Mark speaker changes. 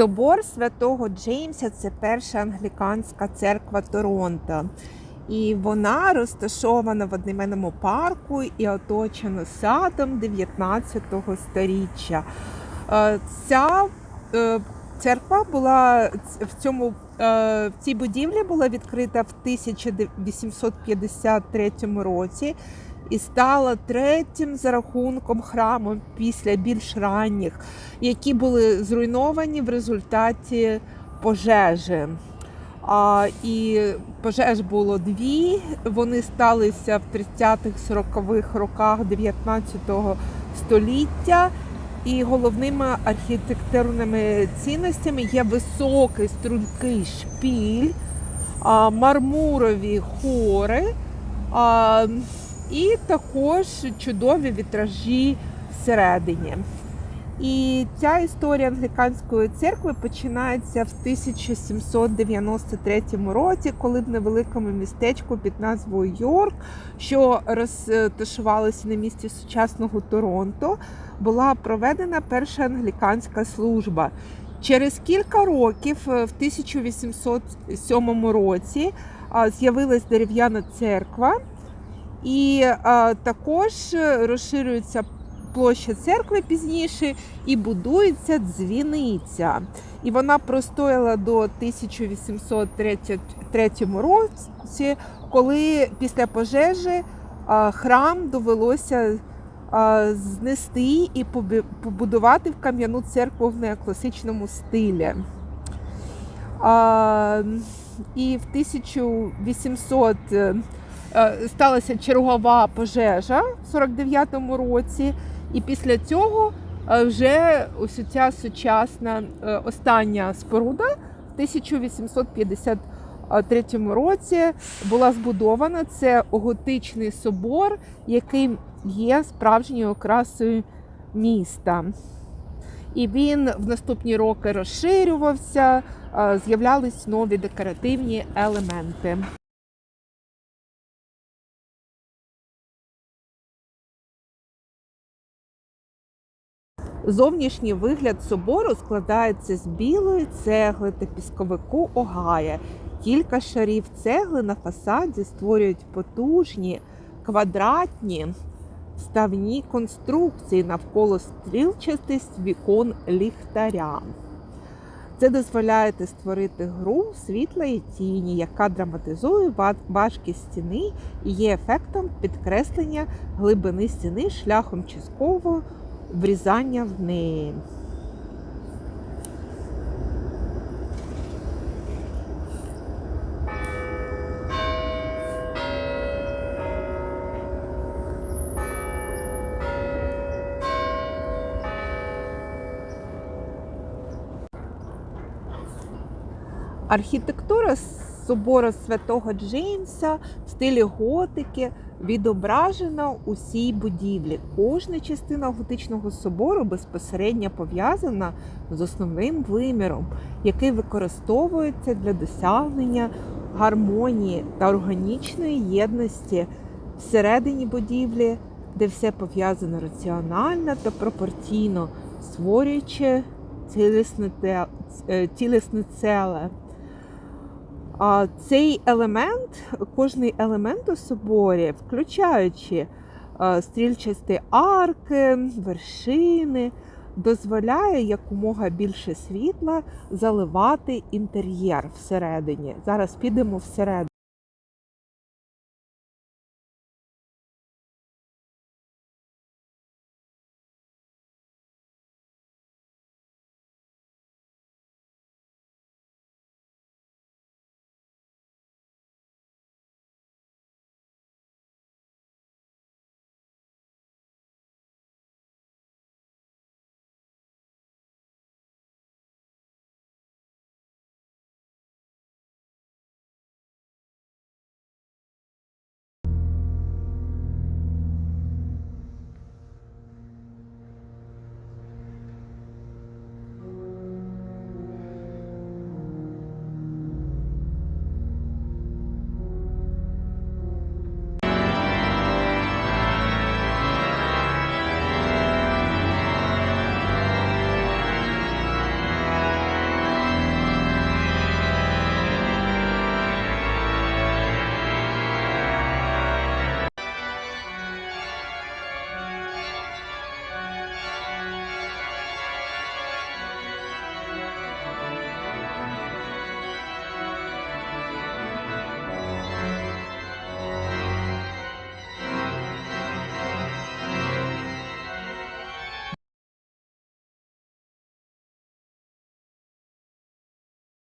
Speaker 1: Собор святого Джеймса це перша англіканська церква Торонто. І вона розташована в одноіменному парку і оточена садом 19 століття. Е, Ця е, церква була в цьому е, в цій будівлі була відкрита в 1853 році і стала третім за рахунком храмом після більш ранніх, які були зруйновані в результаті пожежі. А, і пожеж було дві. Вони сталися в 30-40-х роках 19 століття. І головними архітектурними цінностями є високий стрункий шпіль, мармурові хори і також чудові вітражі всередині. І ця історія англіканської церкви починається в 1793 році, коли в невеликому містечку під назвою Йорк, що розташувалося на місці сучасного Торонто, була проведена перша англіканська служба. Через кілька років, е, в 1807 році, з'явилась дерев'яна церква, і а, також розширюється площа церкви пізніше і будується дзвіниця. І вона простояла до 1803 році, коли після пожежі а, храм довелося а, знести і побудувати в кам'яну церкву в неокласичному стилі. А, і в 1800 е, е, сталася чергова пожежа в 49-му році, і після цього е, вже ось ця сучасна е, остання споруда в 1853 році була збудована. Це готичний собор, який є справжньою окрасою міста. І він в наступні роки розширювався, е, з'являлись нові декоративні елементи. Зовнішній вигляд собору складається з білої цегли та пісковику Огая. Кілька шарів цегли на фасаді створюють потужні квадратні ставні конструкції навколо стрілчастих вікон ліхтаря. Це дозволяє створити гру світла і тіні, яка драматизує ва- важкість стіни і є ефектом підкреслення глибини стіни шляхом часткового врізання в неї. Архітектура собору святого Джеймса в стилі готики відображена у цій будівлі. Кожна частина готичного собору безпосередньо пов'язана з основним виміром, який використовується для досягнення гармонії та органічної єдності всередині будівлі, де все пов'язано раціонально та пропорційно, створюючи цілісне, те- е, цілісне ціле. А цей елемент, кожний елемент у соборі, включаючи е, стрільчасті арки, вершини, дозволяє якомога більше світла заливати інтер'єр всередині. Зараз підемо всередину.